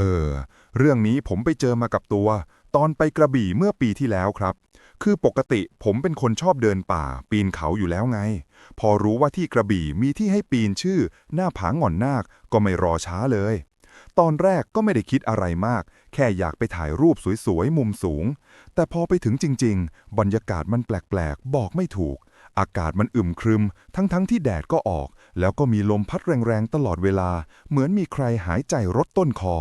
ออ เรื่องนี้ผมไปเจอมากับตัว ตอนไปกระบี่เมื่อปีที่แล้วครับ คือปกติผมเป็นคนชอบเดินป่า ปีนเขาอยู่แล้วไง พอรู้ว่าที่กระบี่มีที่ให้ปีนชื่อ หน้าผาหง่อนนาคก็ไม่รอช้าเลย ตอนแรกก็ไม่ได้คิดอะไรมาก แค่อยากไปถ่ายรูปสวยๆมุมสูง แต่พอไปถึงจริง ๆ บรรยากาศมันแปลกๆ บอกไม่ถูก อากาศมันอึมครึม ทั้งๆที่แดดก็ออก แล้วก็มีลมพัดแรงๆตลอดเวลา เหมือนมีใครหายใจรดต้นคอ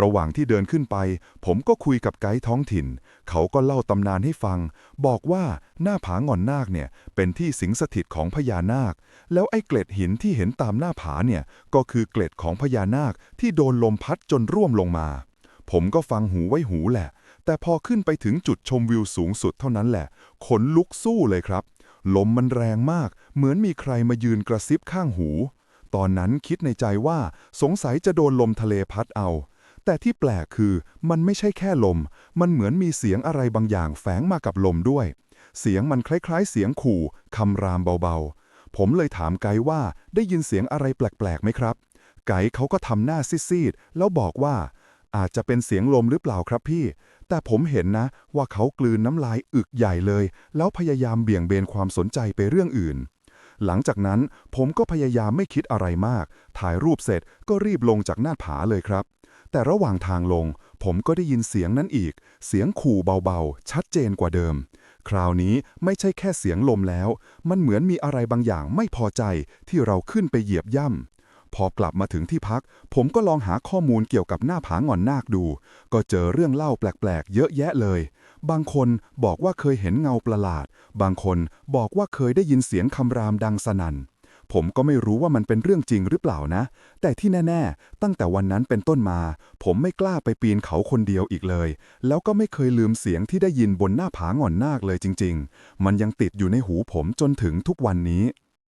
ระหว่างที่เดินขึ้นไป ผมก็คุยกับไกด์ท้องถิ่น เขาก็เล่าตำนานให้ฟัง บอกว่าหน้าผาหง่อนนาคเนี่ยเป็นที่สิงสถิตของพญานาค แล้วไอ้เกล็ดหินที่เห็นตามหน้าผาเนี่ยก็คือเกล็ดของพญานาคที่โดนลมพัดจนร่วมลงมา ผมก็ฟังหูไว้หูแหละ แต่พอขึ้นไปถึงจุดชมวิวสูงสุดเท่านั้นแหละ ขนลุกสู้เลยครับ ลมมันแรงมาก เหมือนมีใครมายืนกระซิบข้างหู ตอนนั้นคิดในใจว่าสงสัยจะโดนลมทะเลพัดเอา แต่ที่แปลกคือมันไม่ใช่แค่ลม มันเหมือนมีเสียงอะไรบางอย่างแฝงมากับลมด้วย เสียงมันคล้ายๆ เสียงขู่คำรามเบาๆ ผมเลยถามไกด์ว่าได้ยินเสียงอะไรแปลกๆไหมครับ ไกด์เขาก็ทำหน้าซีดๆแล้วบอกว่า อาจจะเป็นเสียงลมหรือเปล่าครับพี่ แต่ผมเห็นนะว่าเขากลืนน้ำลายอึกใหญ่เลย แล้วพยายามเบี่ยงเบนความสนใจไปเรื่องอื่นหลังจากนั้นผมก็พยายามไม่คิดอะไรมาก ถ่ายรูปเสร็จก็รีบลงจากหน้าผาเลยครับ แต่ระหว่างทางลง ผมก็ได้ยินเสียงนั้นอีก เสียงขู่เบาๆ ชัดเจนกว่าเดิม คราวนี้ไม่ใช่แค่เสียงลมแล้ว มันเหมือนมีอะไรบางอย่างไม่พอใจที่เราขึ้นไปเหยียบย่ำพอกลับมาถึงที่พัก ผมก็ลองหาข้อมูลเกี่ยวกับหน้าผาหงอนนาคดู ก็เจอเรื่องเล่าแปลกๆ เยอะแยะเลย บางคนบอกว่าเคยเห็นเงาประหลาด บางคนบอกว่าเคยได้ยินเสียงคำรามดังสนั่น ผมก็ไม่รู้ว่ามันเป็นเรื่องจริงหรือเปล่านะ แต่ที่แน่ ๆ ตั้งแต่วันนั้นเป็นต้นมา ผมไม่กล้าไปปีนเขาคนเดียวอีกเลย แล้วก็ไม่เคยลืมเสียงที่ได้ยินบนหน้าผาหงอนนาคเลยจริง ๆ มันยังติดอยู่ในหูผมจนถึงทุกวันนี้